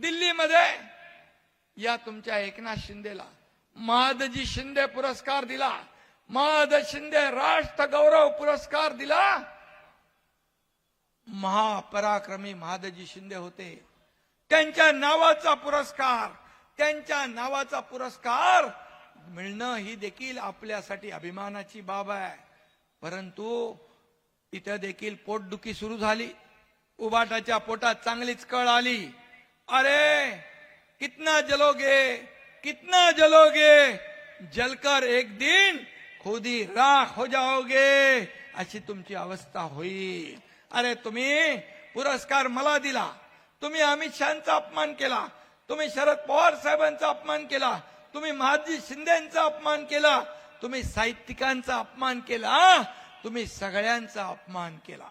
दिल्लीमध्ये या तुमच्या एकनाथ शिंदेला महादजी शिंदे पुरस्कार दिला. महाद शिंदे राष्ट्र गौरव पुरस्कार दिला. महापराक्रमी महादजी शिंदे होते. त्यांच्या नावाचा पुरस्कार त्यांच्या नावाचा पुरस्कार मिळणं ही देखील आपल्यासाठी अभिमानाची बाब आहे. परंतु इथं देखील पोटदुखी सुरू झाली. उबाटाच्या पोटात चांगलीच कळ आली. अरे कितना जलोगे कितना जलोगे जलकर एक दिन खुदी राख हो जाओगे। अशी तुमची अवस्था होईल। अरे तुम्ही पुरस्कार मला दिला तुम्ही अमित शहाचा अपमान केला तुम्ही शरद पवार साहेबांचा अपमान केला तुम्ही महाजी शिंदेचा अपमान केला तुम्ही साहित्यिकांचा अपमान केला तुम्ही सगळ्यांचा अपमान केला.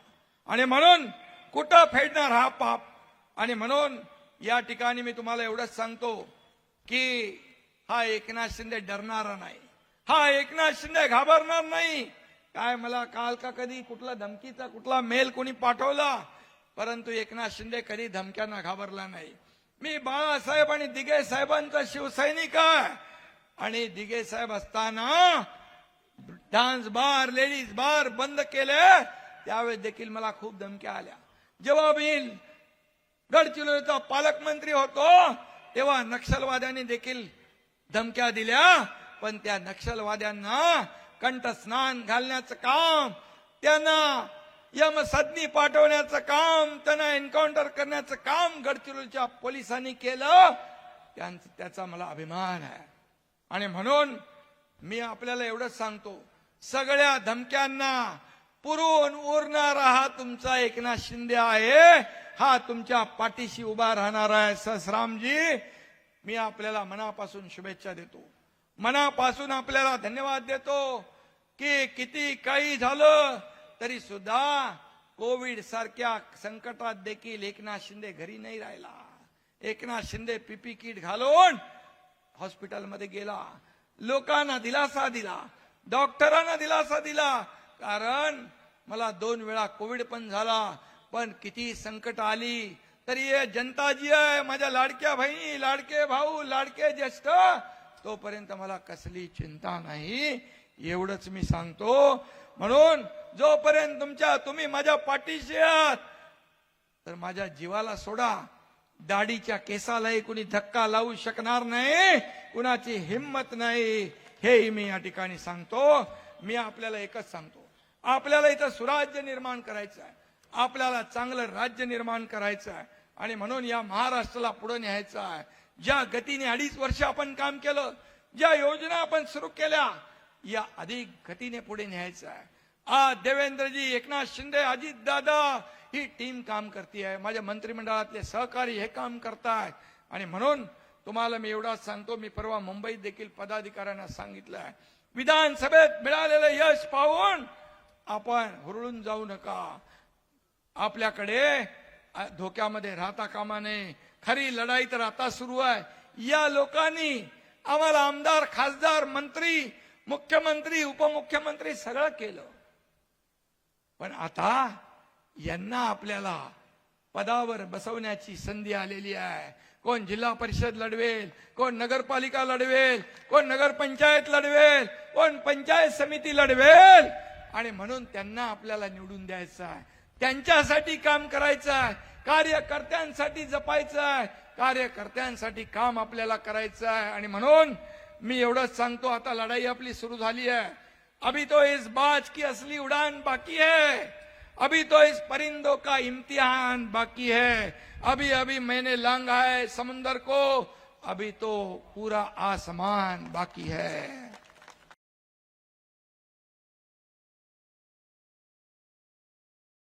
आणि म्हणून कुठं फेडणार हा पाप? आणि म्हणून या ठिकाणी मी तुम्हाला एवढंच सांगतो की हा एकनाथ शिंदे डरणारा नाही. हा एकनाथ शिंदे घाबरणार नाही. काय मला काल का कधी कुठला धमकीचा कुठला मेल कोणी पाठवला परंतु एकनाथ शिंदे कधी धमक्यांना घाबरला नाही. मी बाळासाहेब आणि दिगे साहेबांचा शिवसैनिक आहे. आणि दिगे साहेब असताना डान्स बार लेडीज बार बंद केले त्यावेळेस देखील मला खूप धमक्या आल्या. जेव्हा मी गडचिरोलीचा पालकमंत्री होतो. तेव्हा नक्षलवाद्यांनी देखील धमक्या दिल्या. पण त्या नक्षलवाद्यांना कंठस्नान घालण्याचं काम त्यांना यमसदनी पाठवण्याचं काम त्यांना एन्काउंटर करण्याचं काम गडचिरोलीच्या पोलिसांनी केलं. त्यांचं त्याचा मला अभिमान आहे. आणि म्हणून मी आपल्याला एवढंच सांगतो. सगळ्या धमक्यांना पुरून उरणारा हा तुमचा एकनाथ शिंदे आहे. हा तुमच्या पाठीशी उभा राहणार आहे ससरामजी मी आपल्याला मनापासून शुभेच्छा देतो. मनापासून आपल्याला धन्यवाद देतो की किती काही झालं तरी सुद्धा कोविड सारख्या संकटात देखील एकनाथ शिंदे घरी नाही राहिला. एकनाथ शिंदे पीपी किट घालून हॉस्पिटलमध्ये गेला. लोकांना दिलासा दिला. डॉक्टरांना दिलासा दिला. कारण मला दोन वेळा कोविड पण झाला. पण किती संकट आली. तरी हे जनता जी आहे माझ्या लाडक्या बहिणी लाडके भाऊ लाडके ज्येष्ठ तोपर्यंत मला कसली चिंता नाही. एवढंच मी सांगतो. म्हणून जोपर्यंत तुमच्या तुम्ही माझ्या पाठीशी आहात तर माझ्या जीवाला सोडा. दाढीच्या केसालाही कुणी धक्का लावू शकणार नाही. कुणाची हिंमत नाही. हेही मी या ठिकाणी सांगतो. मी आपल्याला एकच सांगतो. आपल्याला इथं सुराज्य निर्माण करायचं आहे. आपल्याला चांगलं राज्य निर्माण करायचं आहे. आणि म्हणून या महाराष्ट्राला पुढे न्यायचं आहे. ज्या गतीने अडीच वर्ष आपण काम केलं ज्या योजना आपण सुरू केल्या या अधिक गतीने पुढे न्यायचं आहे. आज देवेंद्रजी एकनाथ शिंदे अजित दादा ही टीम काम करते आहे. माझ्या मंत्रिमंडळातले सहकारी हे काम करतायत. आणि म्हणून तुम्हाला मी एवढाच सांगतो मी परवा मुंबईत देखील पदाधिकाऱ्यांना सांगितलं आहे. विधानसभेत मिळालेलं यश पाहून आपण हुरळून जाऊ नका. आपल्याकडे धोक्यामध्ये राहता कामा नये. खरी लढाई तर आता सुरू आहे. या लोकांनी आम्हाला आमदार खासदार मंत्री मुख्यमंत्री उपमुख्यमंत्री सगळं केलं. पण आता यांना आपल्याला पदावर बसवण्याची संधी आलेली आहे. कोण जिल्हा परिषद लढवेल कोण नगरपालिका लढवेल कोण नगरपंचायत लढवेल कोण पंचायत समिती लढवेल. आणि म्हणून त्यांना आपल्याला निवडून द्यायचं आहे. त्यांच्यासाठी काम करायचं आहे. कार्यकर्त्यांसाठी जपायचं आहे. कार्यकर्त्यांसाठी काम आपल्याला करायचं आहे. आणि म्हणून मी एवढंच सांगतो आता लढाई आपली सुरू झाली आहे. अभी तो इस बाज की असली उड़ान बाकी है. अभी तो इस परिंदों का इम्तिहान बाकी है. अभी अभी मैंने लांगा है समुंदर को. अभी तो पूरा आसमान बाकी है।